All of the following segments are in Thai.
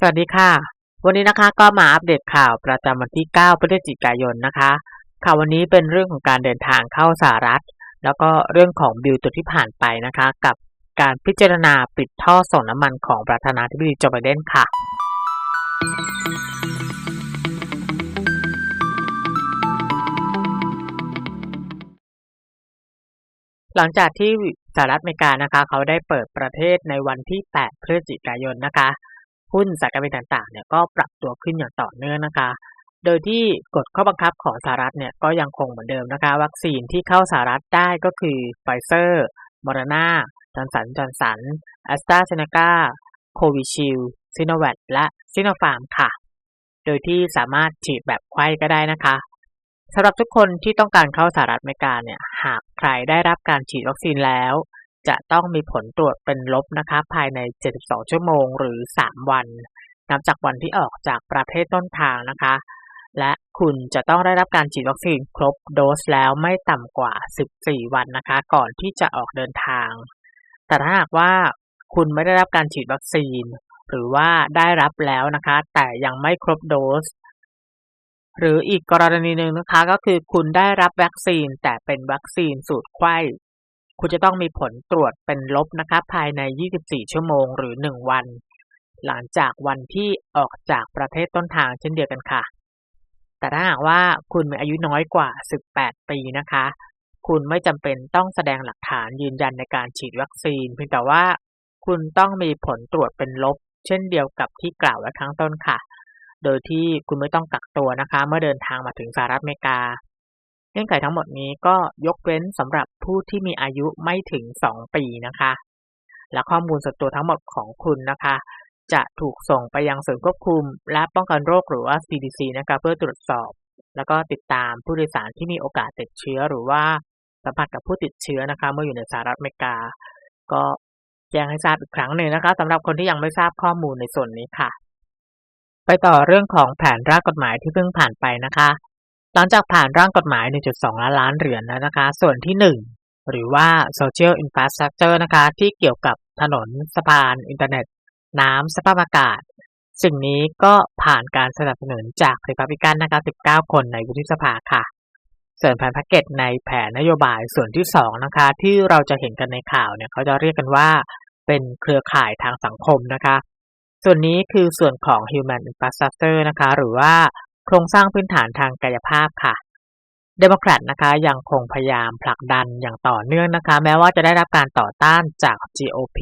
สวัสดีค่ะ วันนี้นะคะก็มาอัปเดตข่าวประจำวันที่ 9 พฤศจิกายนนะคะ ข่าววันนี้เป็นเรื่องของการเดินทางเข้าสหรัฐ แล้วก็เรื่องของบิลตัวที่ผ่านไปนะคะ กับการพิจารณาปิดท่อส่งน้ำมันของประธานาธิบดีโจไบเดนค่ะหลังจากที่สหรัฐอเมริกานะคะ เขาได้เปิดประเทศในวันที่ 8 พฤศจิกายนนะคะ หุ้นสายการบินต่างๆเนี่ยก็ปรับตัวขึ้นอย่างต่อเนื่องนะคะ โดยที่กฎข้อบังคับของสหรัฐเนี่ยก็ยังคงเหมือนเดิมนะคะ วัคซีนที่เข้าสหรัฐได้ก็คือไฟเซอร์มอร์นาจอร์สันจอร์สันแอสตราเซเนกาโควิชิลซิโนแวคและซิโนฟาร์มค่ะ โดยที่สามารถฉีดแบบไข้ก็ได้นะคะสำหรับทุกคนที่ต้องการเข้าสหรัฐอเมริกาเนี่ยหากใครได้รับการฉีดวัคซีนแล้ว จะต้องมีผลตรวจเป็นลบนะคะภายใน 72 ชั่วโมงหรือ 3 วัน นับจากวันที่ออกจากประเทศต้นทางนะคะ และคุณจะต้องได้รับการฉีดวัคซีนครบโดสแล้วไม่ต่ำกว่า 14 วันนะคะ ก่อนที่จะออกเดินทาง แต่ถ้าหากว่าคุณไม่ได้รับการฉีดวัคซีน หรือว่าได้รับแล้วนะคะ แต่ยังไม่ครบโดส หรืออีกกรณีหนึ่งนะคะก็คือคุณได้รับวัคซีนแต่เป็นวัคซีนสูตรไข้ คุณจะต้องมีผลตรวจเป็นลบนะคะภายใน 24 ชั่วโมงหรือ 1 วัน หลังจากวันที่ออกจากประเทศต้นทางเช่นเดียวกันค่ะ แต่ถ้าหากว่าคุณมีอายุน้อยกว่า 18 ปีนะคะ คุณไม่จำเป็นต้องแสดงหลักฐานยืนยันในการฉีดวัคซีน เพียงแต่ว่าคุณต้องมีผลตรวจเป็นลบ เช่นเดียวกับที่กล่าวไว้ข้างต้นค่ะ โดยที่คุณไม่ต้องกักตัวนะคะ เมื่อเดินทางมาถึงสหรัฐอเมริกา งื่อนไขทั้งหมดนี้ก็ยกเว้นสำหรับผู้ที่มีอายุไม่ถึง 2 ปีนะคะ และข้อมูลส่วนตัวทั้งหมดของคุณนะคะ จะถูกส่งไปยังศูนย์ควบคุม และป้องกันโรคหรือว่า CDC นะคะเพื่อตรวจสอบ แล้วก็ติดตามผู้โดยสารที่มีโอกาสติดเชื้อหรือว่าสัมผัสกับผู้ติดเชื้อนะคะ เมื่ออยู่ในสหรัฐอเมริกา ก็แจ้งให้ทราบอีกครั้งหนึ่งนะคะสำหรับคนที่ยังไม่ทราบข้อมูลในส่วนนี้ค่ะ ไปต่อเรื่องของแผนร่างกฎหมายที่เพิ่งผ่านไปนะคะ หลังจากผ่านร่างกฎหมาย 1.2 ล้านล้านเหรียญแล้วนะคะ ส่วนที่ 1 หรือว่า Social Infrastructure นะคะที่เกี่ยวกับถนนสะพาน อินเทอร์เน็ต น้ำสภาพอากาศ สิ่งนี้ก็ผ่านการสนับสนุนจากริพับลิกันนะคะ 19 คนในวุฒิสภาค่ะ ส่วนแผนแพ็กเกจในแผนนโยบายส่วนที่ 2 นะคะ ที่เราจะเห็นกันในข่าวเนี่ยเขาจะเรียกกันว่าเป็นเครือข่ายทางสังคมนะคะ ส่วนนี้คือส่วนของ Human Infrastructure นะคะ หรือว่า โครงสร้างพื้นฐานทางกายภาพค่ะเดโมแครตนะคะยังคงพยายามผลักดันอย่างต่อเนื่องนะคะ แม้ว่าจะได้รับการต่อต้านจาก GOP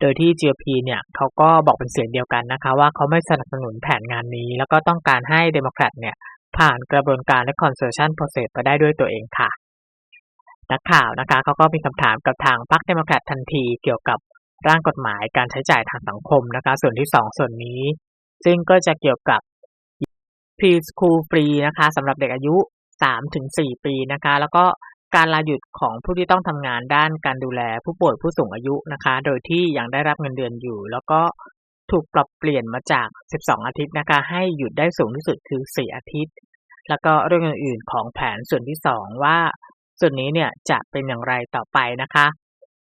โดยที่ GOP เนี่ยเขาก็บอกเป็นเสียงเดียวกันนะคะ ว่าเขาไม่สนับสนุนแผนงานนี้ แล้วก็ต้องการให้เดโมแครตเนี่ยผ่านกระบวนการ Reconciliation Process ไปได้ด้วยตัวเองค่ะ นักข่าวนะคะเขาก็มีคำถามกับทางพรรคเดโมแครตทันทีเกี่ยวกับร่างกฎหมายการใช้จ่ายทางสังคมนะคะ ส่วนที่ 2 ส่วนนี้ ซึ่งก็จะเกี่ยวกับ Preschool Free นะคะสำหรับเด็กอายุ 3-4 ปีนะคะ แล้วก็การลาหยุดของผู้ที่ต้องทำงานด้านการดูแลผู้ป่วยผู้สูงอายุนะคะ โดยที่ยังได้รับเงินเดือนอยู่ แล้วก็ถูกปรับเปลี่ยนมาจาก 12 อาทิตย์นะคะ ให้หยุดได้สูงที่สุดคือ 4 อาทิตย์ แล้วก็เรื่องอื่นๆของแผนส่วนที่ 2 ว่า ส่วนนี้เนี่ยจะเป็นอย่างไรต่อไปนะคะ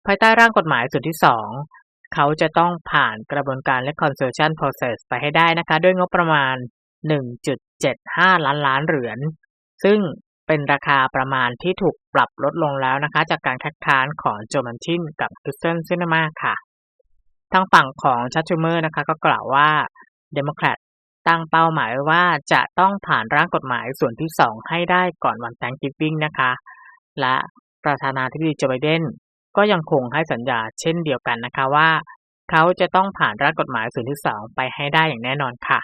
ภายใต้ร่างกฎหมายส่วนที่ 2 เขาจะต้องผ่านกระบวนการ Reconciliation Process ไปให้ได้นะคะ ด้วยงบประมาณ 1.75 ล้านล้านเหรียญ ซึ่งเป็นราคาประมาณที่ถูกปรับลดลงแล้วนะคะ จากการคัดค้านของโจมันชินกับคริสเตนซินมาค่ะ ทางฝั่งของชัชชูเมอร์นะคะก็กล่าวว่าเดโมแครตตั้งเป้าหมายว่าจะต้องผ่านร่างกฎหมายส่วนที่ 2 ให้ได้ก่อนวัน Thanksgiving นะคะ และประธานาธิบดีโจไบเดนก็ยังคงให้สัญญาเช่นเดียวกันนะคะว่า เขาจะต้องผ่านร่างกฎหมายส่วนที่ 2 ไปให้ได้อย่างแน่นอนค่ะ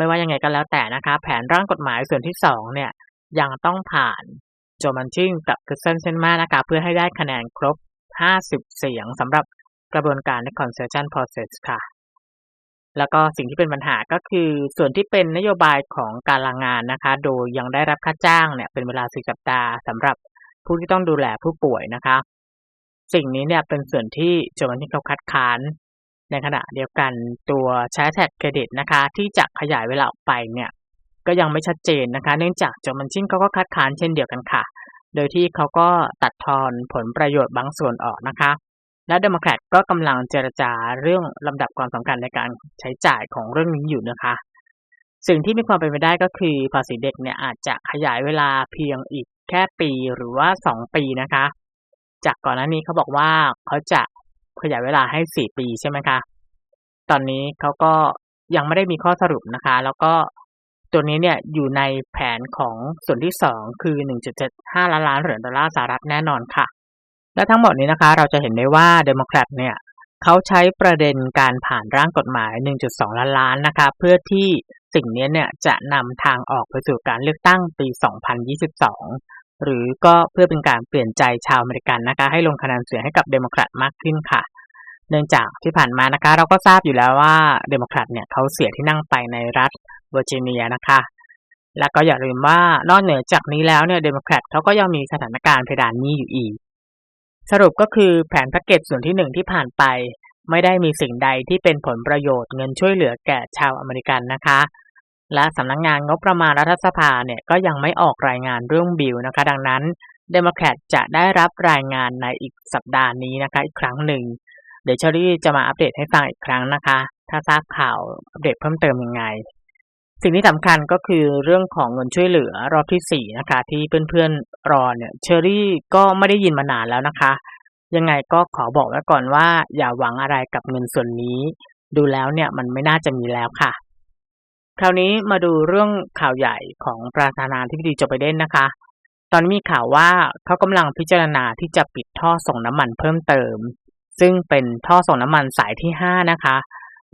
ไม่ว่ายังไงก็แล้วแต่นะคะ แผนร่างกฎหมายส่วนที่ 2 เนี่ย ยังต้องผ่านโจมันชิงกับคริสเซนเซนมานะคะ เพื่อให้ได้คะแนนครบ 50 เสียงสำหรับกระบวนการ Reconciliation Process ค่ะ แล้วก็สิ่งที่เป็นปัญหาก็คือส่วนที่เป็นนโยบายของการลางงานนะคะ โดยยังได้รับค่าจ้างเนี่ยเป็นเวลา4สัปดาห์สำหรับผู้ที่ต้องดูแลผู้ป่วยนะคะ สิ่งนี้เนี่ยเป็นส่วนที่โจมันชิงเขาคัดค้าน ในขณะเดียวกันตัวใช้แท็กเครดิตนะคะ ที่จะขยายเวลาออกไปเนี่ยก็ยังไม่ชัดเจนนะคะ เนื่องจากโจมันชินเขาก็คัดค้านเช่นเดียวกันค่ะ โดยที่เขาก็ตัดทอนผลประโยชน์บางส่วนออกนะคะ และเดโมแครตก็กำลังเจรจาเรื่องลำดับความสำคัญในการใช้จ่ายของเรื่องนี้อยู่นะคะ สิ่งที่มีความเป็นไปได้ก็คือภาษีเด็กเนี่ยอาจจะขยายเวลาเพียงอีกแค่ปีหรือว่าสองปีนะคะ จากก่อนหน้านี้เขาบอกว่าเขาจะ ขยายเวลาให้สี่ปีใช่ไหมคะ ตอนนี้เขาก็ยังไม่ได้มีข้อสรุปนะคะ แล้วก็ตัวนี้เนี่ยอยู่ในแผนของส่วนที่สองคือ 1.75 ล้านล้านเหรียญดอลลาร์สหรัฐแน่นอนค่ะ และทั้งหมดนี้นะคะ เราจะเห็นได้ว่าเดโมแครตเนี่ยเขาใช้ประเด็นการผ่านร่างกฎหมาย 1.2 ล้านล้านนะคะ เพื่อที่สิ่งนี้เนี่ยจะนำทางออกไปสู่การเลือกตั้งปี 2022 หรือก็เพื่อเป็นการเปลี่ยนใจชาวอเมริกันนะคะ ให้ลงคะแนนเสียงให้กับเดโมแครตมากขึ้นค่ะ เนื่องจากที่ผ่านมานะคะ เราก็ทราบอยู่แล้วว่าเดโมแครตเนี่ยเขาเสียที่นั่งไปในรัฐเวอร์จิเนียนะคะ แล้วก็อย่าลืมว่านอกเหนือจากนี้แล้วเนี่ยเดโมแครตเขาก็ยังมีสถานการณ์เพดานหนี้อยู่อีก สรุปก็คือแผนแพ็กเกจส่วนที่หนึ่งที่ผ่านไป ไม่ได้มีสิ่งใดที่เป็นผลประโยชน์เงินช่วยเหลือแก่ชาวอเมริกันนะคะ และสำนักงงานงบประมาณรัฐสภาเนี่ยก็ยังไม่ออกรายงานเรื่องบิลนะคะ ดังนั้นเดโมแครตจะได้รับรายงานในอีกสัปดาห์นี้นะคะ อีกครั้งหนึ่ง เดี๋ยวเชอรี่จะมาอัปเดตให้ฟังอีกครั้งนะคะ ถ้าทราบข่าวอัปเดตเพิ่มเติมยังไง สิ่งที่สำคัญก็คือเรื่องของเงินช่วยเหลือรอบที่สี่นะคะ ที่เพื่อนๆรอเนี่ยเชอรี่ก็ไม่ได้ยินมานานแล้วนะคะ ยังไงก็ขอบอกไว้ก่อนว่า อย่าหวังอะไรกับเงินส่วนนี้ ดูแล้วเนี่ยมันไม่น่าจะมีแล้วค่ะ คราวนี้มาดูเรื่องข่าวใหญ่ของประธานาธิบดีโจไบเดนนะคะ ตอนนี้มีข่าวว่าเขากำลังพิจารณาที่จะปิดท่อส่งน้ำมันเพิ่มเติม ซึ่งเป็นท่อส่งน้ำมันสายที่ 5 นะคะ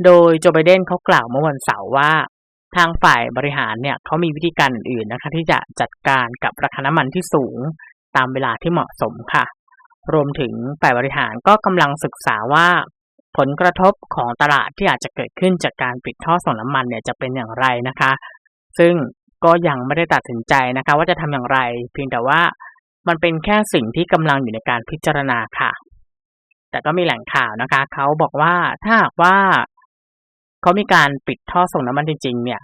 โดยโจไบเดนเขากล่าวเมื่อวันเสาร์ว่า ทางฝ่ายบริหารเนี่ยเขามีวิธีการอื่นๆนะคะ ที่จะจัดการกับราคาน้ำมันที่สูงตามเวลาที่เหมาะสมค่ะ รวมถึงฝ่ายบริหารก็กำลังศึกษาว่า ผลกระทบของตลาดที่อาจจะเกิดขึ้นจากการปิดท่อส่งน้ำมันเนี่ยจะเป็นอย่างไรนะคะ ซึ่งก็ยังไม่ได้ตัดสินใจนะคะ ว่าจะทำอย่างไร เพียงแต่ว่ามันเป็นแค่สิ่งที่กำลังอยู่ในการพิจารณาค่ะ แต่ก็มีแหล่งข่าวนะคะ เขาบอกว่าถ้าหากว่าเขามีการปิดท่อส่งน้ำมันจริง ๆ เนี่ย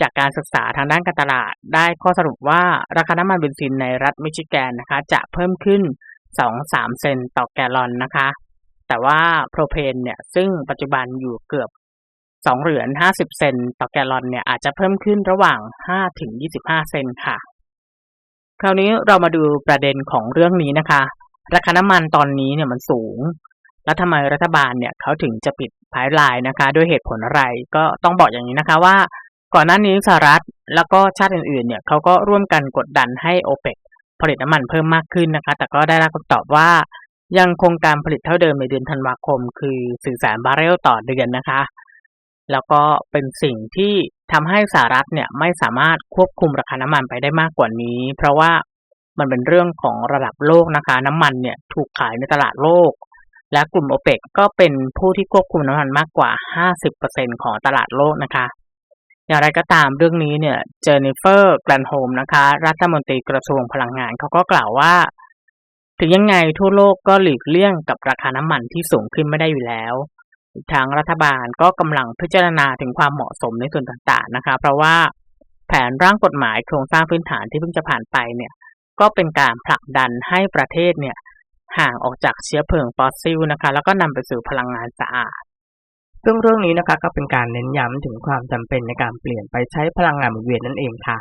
จากการศึกษาทางด้านการตลาด ได้ข้อสรุปว่าราคาน้ำมันเบนซินในรัฐมิชิแกนนะคะ จะเพิ่มขึ้น 2-3 เซนต์ต่อแกลลอนนะคะ แต่ว่าโพรเพนเนี่ยซึ่งปัจจุบันอยู่เกือบ 2 เหรียญ50 เซนต์ต่อแกลลอนเนี่ยอาจจะเพิ่มขึ้นระหว่าง 5 ถึง 25 เซนต์ค่ะ คราวนี้เรามาดูประเด็นของเรื่องนี้นะคะ ราคาน้ำมันตอนนี้เนี่ยมันสูง แล้วทำไมรัฐบาลเนี่ยเขาถึงจะปิดพายไลน์นะคะด้วยเหตุผลอะไรก็ต้องบอกอย่างนี้นะคะว่าก่อนหน้านี้สหรัฐแล้วก็ชาติอื่นๆ เนี่ยเขาก็ร่วมกันกดดันให้โอเปกผลิตน้ำมันเพิ่มมากขึ้นนะคะ แต่ก็ได้รับคำตอบว่า ยังคงการผลิตเท่าเดิมในเดือนธันวาคม คือ4แสนบาร์เรลต่อเดือนนะคะ แล้วก็เป็นสิ่งที่ทำให้สหรัฐเนี่ยไม่สามารถควบคุมราคาน้ำมันไปได้มากกว่านี้ เพราะว่ามันเป็นเรื่องของระดับโลกนะคะ น้ำมันเนี่ยถูกขายในตลาดโลก และกลุ่มโอเปกก็เป็นผู้ที่ควบคุมน้ำมันมากกว่า 50%ของตลาดโลกนะคะ อย่างไรก็ตามเรื่องนี้เนี่ยเจนนิเฟอร์แกรนโฮมนะคะ รัฐมนตรีกระทรวงพลังงานเขาก็กล่าวว่า ถึงยังไงทั่วโลกก็หลีกเลี่ยงกับราคาน้ำมันที่สูงขึ้นไม่ได้อยู่แล้วทางรัฐบาลก็กำลังพิจารณาถึงความเหมาะสมในส่วนต่างๆนะคะ เพราะว่าแผนร่างกฎหมายโครงสร้างพื้นฐานที่เพิ่งจะผ่านไปเนี่ย ก็เป็นการผลักดันให้ประเทศเนี่ยห่างออกจากเชื้อเพลิงฟอสซิลนะคะ แล้วก็นำไปสู่พลังงานสะอาดซึ่งเรื่องนี้นะคะก็เป็นการเน้นย้ำถึงความจำเป็นในการเปลี่ยนไปใช้พลังงานหมุนเวียนนั่นเองค่ะ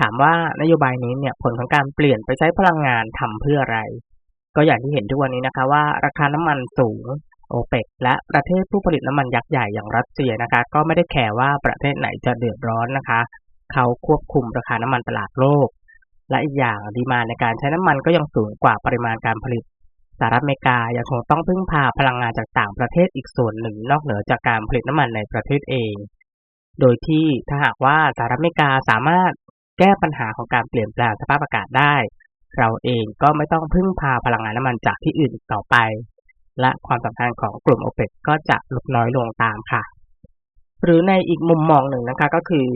ถามว่านโยบายนี้เนี่ยผลของการเปลี่ยนไปใช้พลังงานทำเพื่ออะไร ก็อย่างที่เห็นทุกวันนี้นะคะว่าราคาน้ำมันสูงโอเปกและประเทศผู้ผลิตน้ำมันยักษ์ใหญ่อย่างรัสเซียนะคะ ก็ไม่ได้แคร์ว่าประเทศไหนจะเดือดร้อนนะคะ เขาควบคุมราคาน้ำมันตลาดโลก และอีกอย่างดีมาในการใช้น้ำมันก็ยังสูงกว่าปริมาณการผลิตสหรัฐอเมริกายังคงต้องพึ่งพาพลังงานจากต่างประเทศอีกส่วนหนึ่งนอกเหนือจากการผลิตน้ำมันในประเทศเอง โดยที่ถ้าหากว่าสหรัฐอเมริกาสามารถ แก้ปัญหาของการเปลี่ยนแปลงสภาพอากาศได้ เราเองก็ไม่ต้องพึ่งพาพลังงานน้ำมันจากที่อื่นต่อไป และความสำคัญของกลุ่มโอเปกก็จะลดน้อยลงตามค่ะ หรือในอีกมุมมองหนึ่งนะคะก็คือ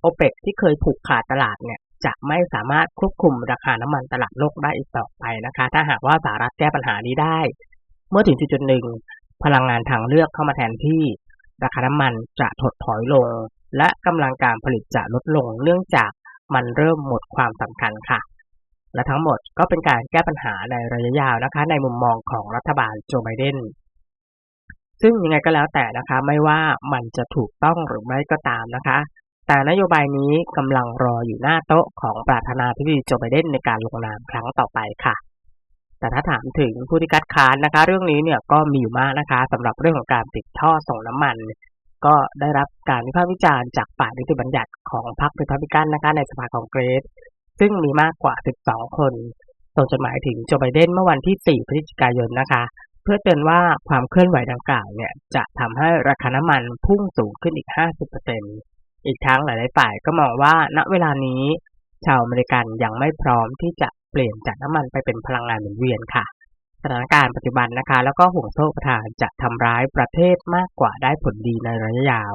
โอเปกที่เคยผูกขาดตลาดเนี่ยจะไม่สามารถควบคุมราคาน้ำมันตลาดโลกได้อีกต่อไปนะคะ ถ้าหากว่าสหรัฐแก้ปัญหานี้ได้ เมื่อถึงจุดหนึ่งพลังงานทางเลือกเข้ามาแทนที่ ราคาน้ำมันจะถดถอยลง และกำลังการผลิตจะลดลงเนื่องจาก มันเริ่มหมดความสำคัญค่ะ และทั้งหมดก็เป็นการแก้ปัญหาในระยะยาวนะคะ ในมุมมองของรัฐบาลโจไบเดนซึ่งยังไงก็แล้วแต่นะคะไม่ว่ามันจะถูกต้องหรือไม่ก็ตามนะคะ แต่นโยบายนี้กำลังรออยู่หน้าโต๊ะของประธานาธิบดีโจไบเดนในการลงนามครั้งต่อไปค่ะ แต่ถ้าถามถึงผู้ที่คัดค้านนะคะ เรื่องนี้เนี่ยก็มีอยู่มากนะคะสำหรับเรื่องของการติดท่อส่งน้ำมัน ก็ได้รับการวิพากษ์วิจารณ์จากฝ่ายนิติบัญญัติของพรรครีพับลิกันนะคะในสภาคองเกรสซึ่งมีมากกว่า 12 คนส่งจดหมายถึงโจไบเดนเมื่อวันที่ 4 พฤศจิกายนนะคะ เพื่อเตือนว่าความเคลื่อนไหวดังกล่าวเนี่ยจะทำให้ราคาน้ำมันพุ่งสูงขึ้นอีก 50%อีกทั้งหลาย ๆ ฝ่ายก็มองว่าณเวลานี้ ชาวอเมริกันยังไม่พร้อมที่จะเปลี่ยนจากน้ำมันไปเป็นพลังงานหมุนเวียนค่ะ ถานการณ์ปัจจุบันนะคะ แล้วก็ห่วงโซ่ประทานจะทำร้ายประเทศมากกว่าได้ผลดีในระยะยาว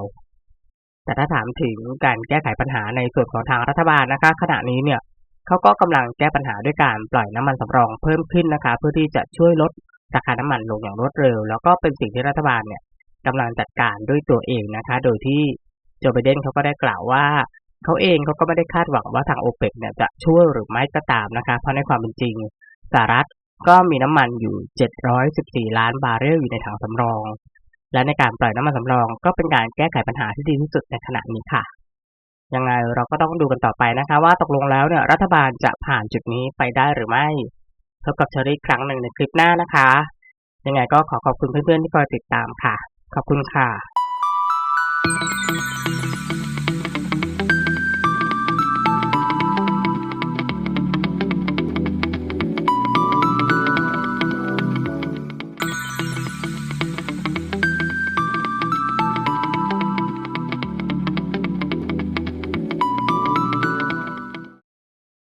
แต่ถ้าถามถึงการแก้ไขปัญหาในส่วนของทางรัฐบาลนะคะ ขณะนี้เนี่ยเขาก็กำลังแก้ปัญหาด้วยการปล่อยน้ำมันสำรองเพิ่มขึ้นนะคะ เพื่อที่จะช่วยลดราคาน้ำมันลงอย่างรวดเร็ว แล้วก็เป็นสิ่งที่รัฐบาลเนี่ยกำลังจัดการด้วยตัวเองนะคะ โดยที่โจไบเดนเขาก็ได้กล่าวว่าเขาเองเขาก็ไม่ได้คาดหวังว่าทางโอเปกเนี่ยจะช่วยหรือไม่ก็ตามนะคะ เพราะในความเป็นจริงสหรัฐ ก็มีน้ำมันอยู่ 714 ล้านบาร์เรลอยู่ในถังสำรอง และในการปล่อยน้ำมันสำรอง ก็เป็นการแก้ไขปัญหาที่ดีที่สุดในขณะนี้ค่ะ ยังไงเราก็ต้องดูกันต่อไปนะคะ ว่าตกลงแล้วเนี่ยรัฐบาลจะผ่านจุดนี้ไปได้หรือไม่พบกับเชอรี่ครั้งหนึ่งในคลิปหน้านะคะ ยังไงก็ขอขอบคุณเพื่อนๆที่คอยติดตามค่ะ ขอบคุณค่ะ